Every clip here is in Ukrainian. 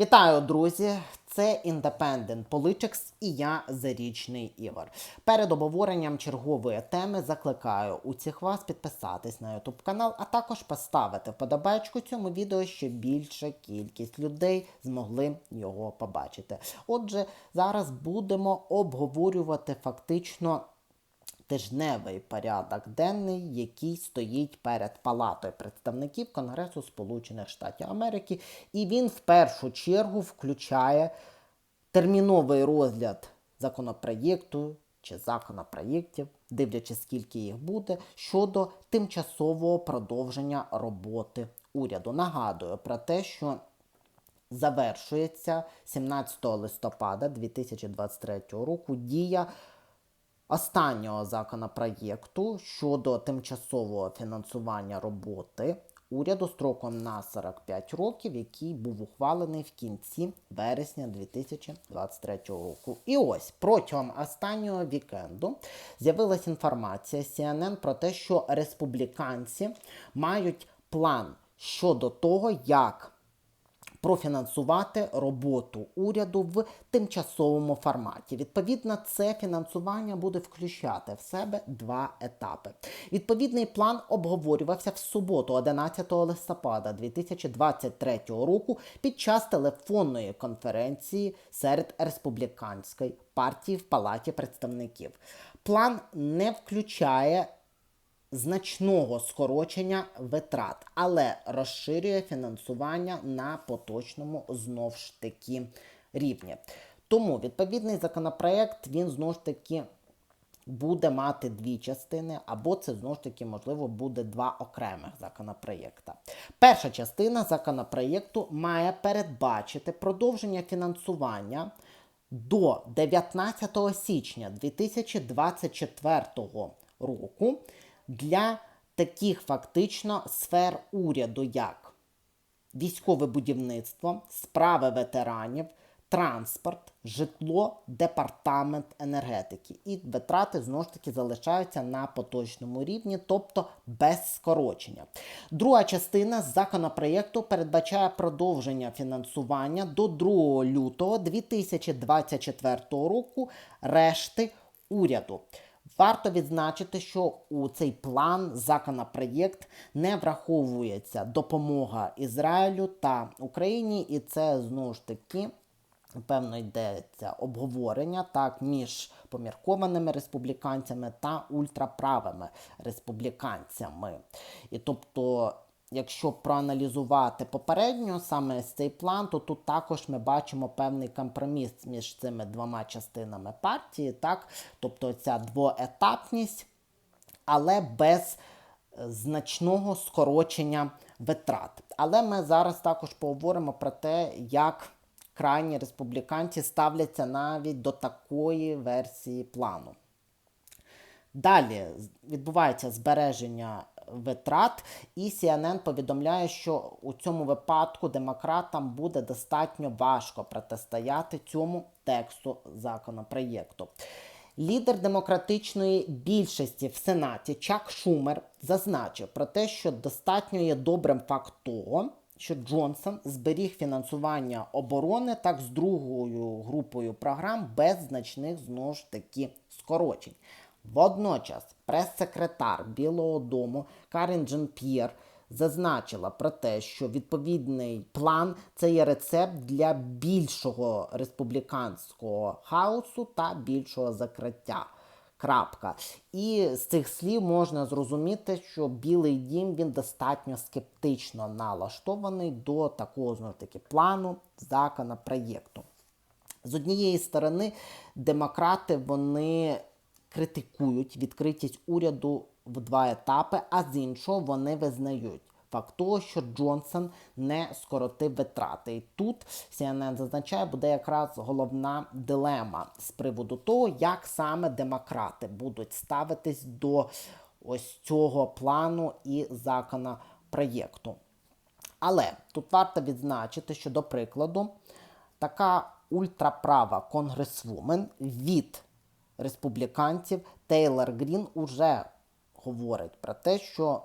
Вітаю, друзі! Це Independent Politics і я Зарічний Ігор. Перед обговоренням чергової теми закликаю усіх вас підписатись на YouTube канал, а також поставити вподобайку цьому відео, щоб більша кількість людей змогли його побачити. Отже, зараз будемо обговорювати фактично тижневий порядок денний, який стоїть перед Палатою представників Конгресу Сполучених Штатів Америки, і він в першу чергу включає терміновий розгляд законопроєкту чи законопроєктів, дивлячись, скільки їх буде, щодо тимчасового продовження роботи уряду. Нагадую про те, що завершується 17 листопада 2023 року дія останнього законопроєкту щодо тимчасового фінансування роботи уряду строком на 45 років, який був ухвалений в кінці вересня 2023 року. І ось протягом останнього вікенду з'явилася інформація CNN про те, що республіканці мають план щодо того, як профінансувати роботу уряду в тимчасовому форматі. Відповідно, це фінансування буде включати в себе два етапи. Відповідний план обговорювався в суботу, 11 листопада 2023 року, під час телефонної конференції серед республіканської партії в Палаті представників. План не включає значного скорочення витрат, але розширює фінансування на поточному знов ж таки рівні. Тому відповідний законопроект він знову ж таки. Буде мати дві частини, або це знову ж таки, можливо, буде два окремих законопроєкта. Перша частина законопроєкту має передбачити продовження фінансування до 19 січня 2024 року для таких фактично сфер уряду, як військове будівництво, справи ветеранів, транспорт, житло, департамент енергетики. І витрати знову ж таки залишаються на поточному рівні, тобто без скорочення. Друга частина законопроєкту передбачає продовження фінансування до 2 лютого 2024 року решти уряду. Варто відзначити, що у цей план законопроєкт не враховується допомога Ізраїлю та Україні, і це знову ж таки. Певно, йдеться обговорення так між поміркованими республіканцями та ультраправими республіканцями. І тобто Якщо проаналізувати попередньо саме цей план, то тут також ми бачимо певний компроміс між цими двома частинами партії, так? тобто ця двоетапність, але без е, значного скорочення витрат. Але ми зараз також поговоримо про те, як крайні республіканці ставляться навіть до такої версії плану. Далі відбувається збереження витрат, і CNN повідомляє, що у цьому випадку демократам буде достатньо важко протистояти цьому тексту законопроєкту. Лідер демократичної більшості в Сенаті Чак Шумер зазначив про те, що достатньо є добрим факт того, що Джонсон зберіг фінансування оборони так з другою групою програм без значних знову ж таки скорочень. Водночас прес-секретар Білого Дому Карін Джен П'єр зазначила про те, що відповідний план це є рецепт для більшого республіканського хаосу та більшого закриття. Крапка. І з цих слів можна зрозуміти, що Білий дім він достатньо скептично налаштований до такого знову таки плану законопроєкту. З однієї сторони, демократи вони критикують відкритість уряду в два етапи, а з іншого вони визнають. Факт того, що Джонсон не скоротив витрати. І тут CNN зазначає, буде якраз головна дилема з приводу того, як саме демократи будуть ставитись до ось цього плану і законопроєкту. Але тут варто відзначити, що, до прикладу, така ультраправа конгресвумен від республіканців Тейлор Грін уже говорить про те, що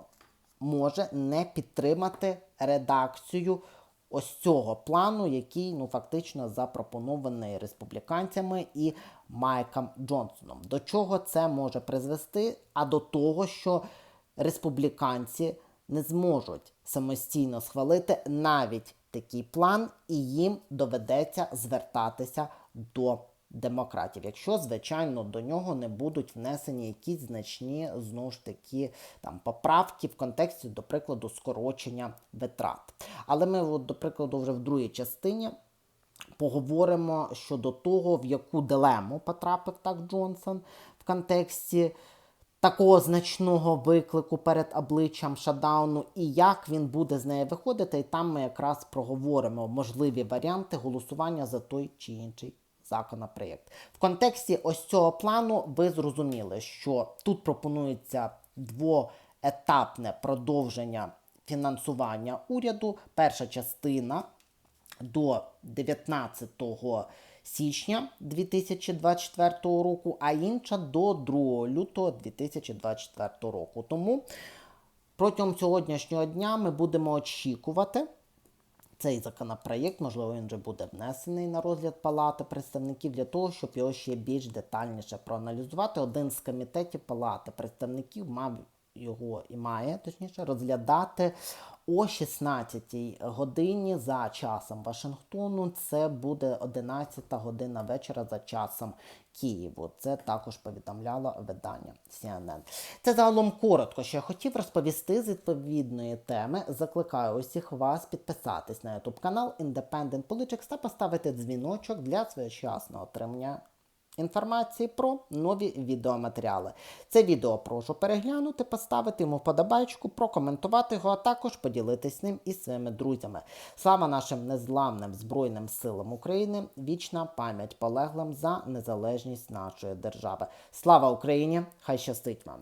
може не підтримати редакцію ось цього плану, який ну фактично запропонований республіканцями і Майком Джонсоном. До чого це може призвести? А до того, що республіканці не зможуть самостійно схвалити навіть такий план, і їм доведеться звертатися до демократів, якщо, звичайно, до нього не будуть внесені якісь значні знову ж таки там поправки в контексті, до прикладу, скорочення витрат. Але ми, до прикладу, вже в другій частині поговоримо щодо того, в яку дилему потрапив так Джонсон в контексті такого значного виклику перед обличчям шатдауну і як він буде з неї виходити. І там ми якраз проговоримо можливі варіанти голосування за той чи інший законопроєкт. В контексті ось цього плану ви зрозуміли, що тут пропонується двоетапне продовження фінансування уряду. Перша частина до 19 січня 2024 року, а інша до 2 лютого 2024 року. Тому протягом сьогоднішнього дня ми будемо очікувати. Цей законопроєкт, можливо, він вже буде внесений на розгляд Палати представників для того, щоб його ще більш детальніше проаналізувати. Один з комітетів Палати представників мав його і має точніше розглядати о 16 годині за часом Вашингтону. Це буде 11 година вечора за часом Києву. Це також повідомляло видання CNN. Це загалом коротко, що я хотів розповісти з відповідної теми. Закликаю усіх вас підписатись на YouTube канал Independent Politics та поставити дзвіночок для своєчасного отримання інформації про нові відеоматеріали. Це відео прошу переглянути, поставити йому вподобайку, прокоментувати його, а також поділитись ним із своїми друзями. Слава нашим незламним Збройним силам України! Вічна пам'ять полеглим за незалежність нашої держави. Слава Україні! Хай щастить вам!